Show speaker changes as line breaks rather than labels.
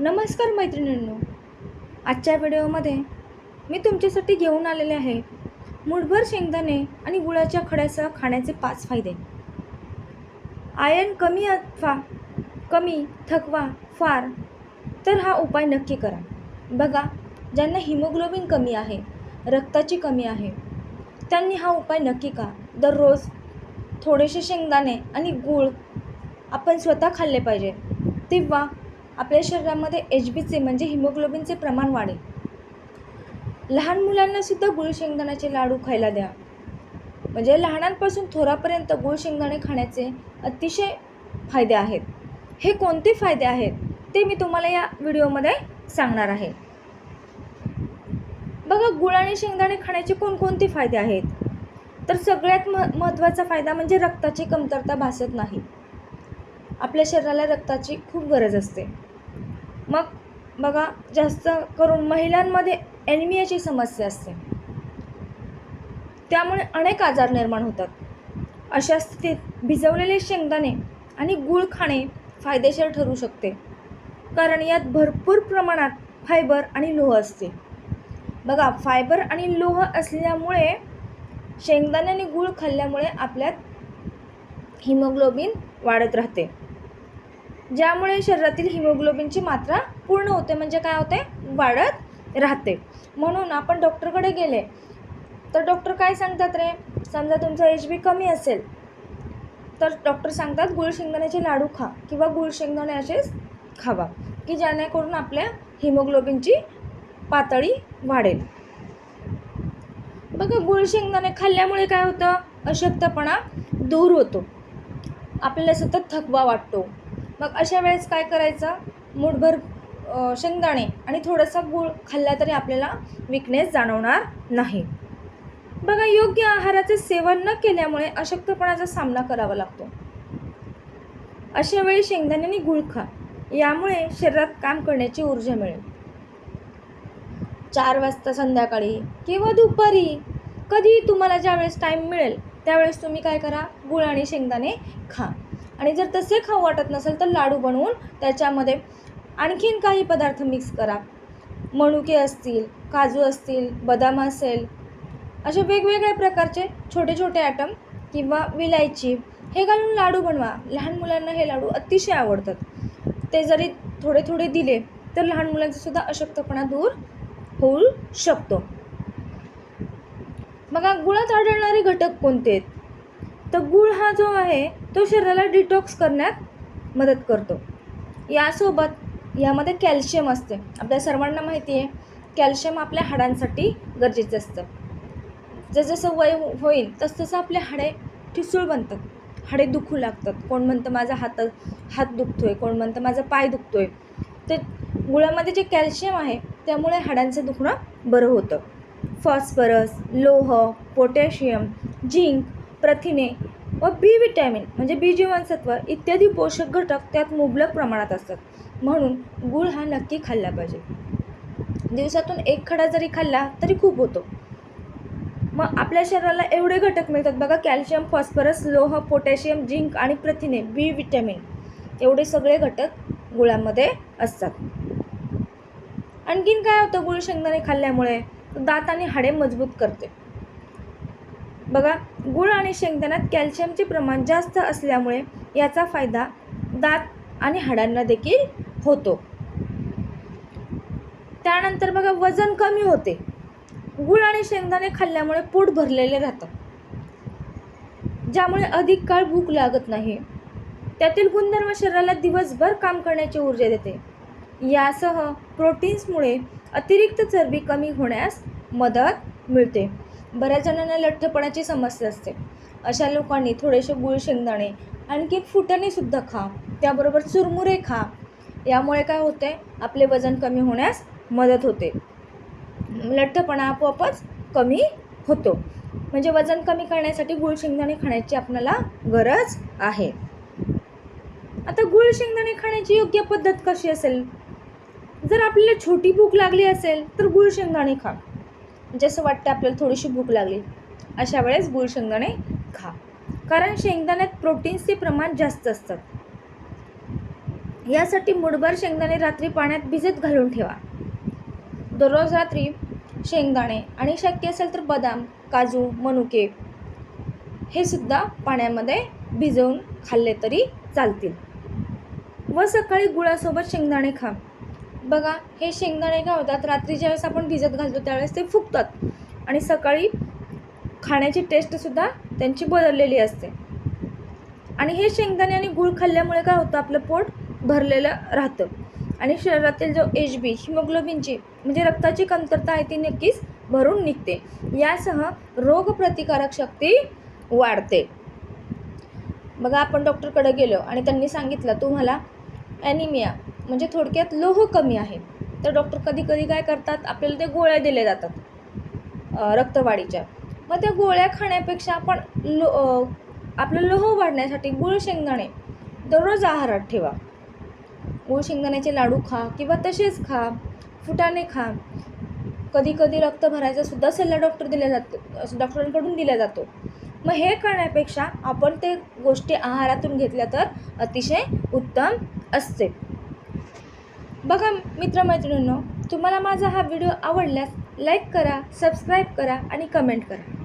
नमस्कार मैत्रिणींनो. आजच्या व्हिडिओमध्ये मी तुमच्यासाठी घेऊन आलेले आहे मुठभर शेंगदाणे आणि गुळाच्या खड्यासह खाण्याचे पाच फायदे. आयर्न कमी अथवा कमी थकवा फार तर हा उपाय नक्की करा. बघा ज्यांना हिमोग्लोबिन कमी आहे रक्ताची कमी आहे त्यांनी हा उपाय नक्की का दररोज थोडेसे शेंगदाणे आणि गूळ आपण स्वतः खाल्ले पाहिजे तेव्हा आपल्या शरीरामध्ये एच बीचे म्हणजे हिमोग्लोबिनचे प्रमाण वाढेल. लहान मुलांनासुद्धा गुळ शेंगदाण्याचे लाडू खायला द्या. म्हणजे लहानांपासून थोरापर्यंत गुळ शेंगदाणे खाण्याचे अतिशय फायदे आहेत. हे कोणते फायदे आहेत? ते मी तुम्हाला या व्हिडिओमध्ये सांगणार आहे. बघा गुळ आणि शेंगदाणे खाण्याचे कोणकोणते फायदे आहेत? तर सगळ्यात म महत्त्वाचा फायदा म्हणजे रक्ताची कमतरता भासत नाही. आपल्या शरीराला रक्ताची खूप गरज असते. मग बघा जास्त करून महिलांमध्ये ॲनिमियाची समस्या असते. त्यामुळे अनेक आजार निर्माण होतात. अशा स्थितीत भिजवलेले शेंगदाणे आणि गूळ खाणे फायदेशीर ठरू शकते. कारण यात भरपूर प्रमाणात फायबर आणि लोह असते. बघा फायबर आणि लोह असल्यामुळे शेंगदाणे आणि गूळ खाल्ल्यामुळे आपल्यात हिमोग्लोबिन वाढत राहते. ज्यामुळे शरीरातील हिमोग्लोबिनची मात्रा पूर्ण होते. म्हणजे काय होते? वाढत राहते. म्हणून आपण डॉक्टरकडे गेले. तर डॉक्टर काय सांगतात रे? समजा तुमचा एच बी कमी असेल तर डॉक्टर सांगतात गुळ शेंगदाण्याचे लाडू खा किंवा गुळ शेंगदाणे असेच खावा की जेणेकरून आपल्या हिमोग्लोबिनची पातळी वाढेल. बघा गुळ शेंगदाणे खाल्ल्यामुळे काय होतं? अशक्तपणा दूर होतो. आपल्याला सतत थकवा वाटतो. मग अशा वेळेस काय करायचं? मूठभर शेंगदाणे आणि थोडासा गूळ खाल्ला तरी आपल्याला विकनेस जाणवणार नाही. बघा योग्य आहाराचे सेवन न केल्यामुळे अशक्तपणाचा सामना करावा लागतो. अशा वेळी शेंगदाणे आणि गूळ खा. यामुळे शरीरात काम करण्याची ऊर्जा मिळेल. चार वाजता संध्याकाळी किंवा दुपारी कधी तुम्हाला ज्यावेळेस टाईम मिळेल त्यावेळेस तुम्ही काय करा? गुळ आणि शेंगदाणे खा. आणि जर तसे खाऊ वाटत नसेल तर लाडू बनवून त्याच्यामध्ये आणखीन काही पदार्थ मिक्स करा. मणुके असतील काजू असतील बदाम असेल असे वेगवेगळ्या प्रकारचे छोटे छोटे ॲटम किंवा विलायची हे घालून लाडू बनवा. लहान मुलांना हे लाडू अतिशय आवडतात. ते जरी थोडे थोडे दिले तर लहान मुलांचासुद्धा अशक्तपणा दूर होऊ शकतो. बघा गुळात आढळणारे घटक कोणते आहेत? तर गुळ हा जो आहे तो शरीराला डिटॉक्स करण्यात मदत करतो. यासोबत यामध्ये कॅल्शियम असते. आपल्या सर्वांना माहिती आहे कॅल्शियम आपल्या हाडांसाठी गरजेचं असतं. जसजसं वय हो-, होईल तसतसं आपले हाडे ठिसूळ बनतात. हाडे दुखू लागतात. कोण म्हणतं माझा हात हात दुखतो आहे कोण म्हणतं माझा पाय दुखतो आहे ते गुळामध्ये जे कॅल्शियम आहे त्यामुळे हाडांचं दुखणं बरं होतं. फॉस्फरस लोह पोटॅशियम झिंक प्रथिने व बी विटॅमिन म्हणजे बी जीवनसत्व इत्यादी पोषक घटक त्यात मुबलक प्रमाणात असतात. म्हणून गूळ हा नक्की खाल्ला पाहिजे. दिवसातून एक खडा जरी खाल्ला तरी खूप होतो. मग आपल्या शरीराला एवढे घटक मिळतात बघा कॅल्शियम फॉस्फरस लोह पोटॅशियम झिंक आणि प्रथिने बी विटॅमिन. एवढे सगळे घटक गुळामध्ये असतात. आणखीन काय होतं गुळ शेंगदाणे खाल्ल्यामुळे? दात आणि हाडे मजबूत करते. बघा गुळ आणि शेंगदाण्यात कॅल्शियमचे प्रमाण जास्त असल्यामुळे याचा फायदा दात आणि हाडांना देखील होतो. त्यानंतर बघा वजन कमी होते. गुळ आणि शेंगदाणे खाल्ल्यामुळे पोट भरलेले राहतं. ज्यामुळे अधिक काळ भूक लागत नाही. त्यातील गुणधर्म शरीराला दिवसभर काम करण्याची ऊर्जा देते. यासह प्रोटीन्समुळे अतिरिक्त चरबी कमी होण्यास मदत मिळते. बऱ्याच जणांना लठ्ठपणाची समस्या असते. अशा लोकांनी थोडेसे गुळ शेंगदाणे आणखी फुटाणेसुद्धा खा त्याबरोबर चुरमुरे खा. यामुळे काय होते आपले वजन कमी होण्यास मदत होते. लठ्ठपणा आपोआपच कमी होतो. म्हणजे वजन कमी करण्यासाठी गुळ शेंगदाणे खाण्याची आपल्याला गरज आहे. आता गुळ शेंगदाणे खाण्याची योग्य पद्धत कशी असेल? जर आपल्याला छोटी भूक लागली असेल तर गुळ शेंगदाणे खा. म्हणजे जसं वाटतं आपल्याला थोडीशी भूक लागली. अशा वेळेस गुळ शेंगदाणे खा. कारण शेंगदाण्यात प्रोटीन्सचे प्रमाण जास्त असतात. यासाठी मुठभर शेंगदाणे रात्री पाण्यात भिजत घालून ठेवा. दररोज रात्री शेंगदाणे आणि शक्य असेल तर बदाम काजू मनुके हे सुद्धा पाण्यामध्ये भिजवून खाल्ले तरी चालतील. व सकाळी गुळासोबत शेंगदाणे खा. बघा हे शेंगदाणे काय होतात रात्री ज्यावेळेस आपण भिजत घालतो त्यावेळेस ते फुगतात. आणि सकाळी खाण्याची टेस्टसुद्धा त्यांची बदललेली असते. आणि हे शेंगदाणे आणि गूळ खाल्ल्यामुळे काय होतं आपलं पोट भरलेलं राहतं. आणि शरीरातील जो एच बी हिमोग्लोबिनची म्हणजे रक्ताची कमतरता आहे ती नक्कीच भरून निघते. यासह रोगप्रतिकारक शक्ती वाढते. बघा आपण डॉक्टरकडे गेलो आणि त्यांनी सांगितलं तुम्हाला ॲनिमिया म्हणजे थोडक्यात लोह कमी आहे. तर डॉक्टर कधी कधी काय करतात आपल्याला ते गोळ्या दिल्या जातात रक्तवाढीच्या. मग त्या गोळ्या खाण्यापेक्षा आपण लो आपलं लोह वाढण्यासाठी गुळ शेंगदाणे दररोज आहारात ठेवा. गुळ शेंगदाण्याचे लाडू खा किंवा तसेच खा फुटाणे खा. कधी कधी रक्त भरायचा सुद्धा सल्ला डॉक्टर दिला जातो डॉक्टरांकडून दिला जातो. मग हे करण्यापेक्षा आपण ते गोष्टी आहारातून घेतल्या तर अतिशय उत्तम असते. बघा मित्रमैत्रिणींनो तुम्हाला माझा हा व्हिडिओ आवडल्यास लाईक करा सबस्क्राईब करा आणि कमेंट करा.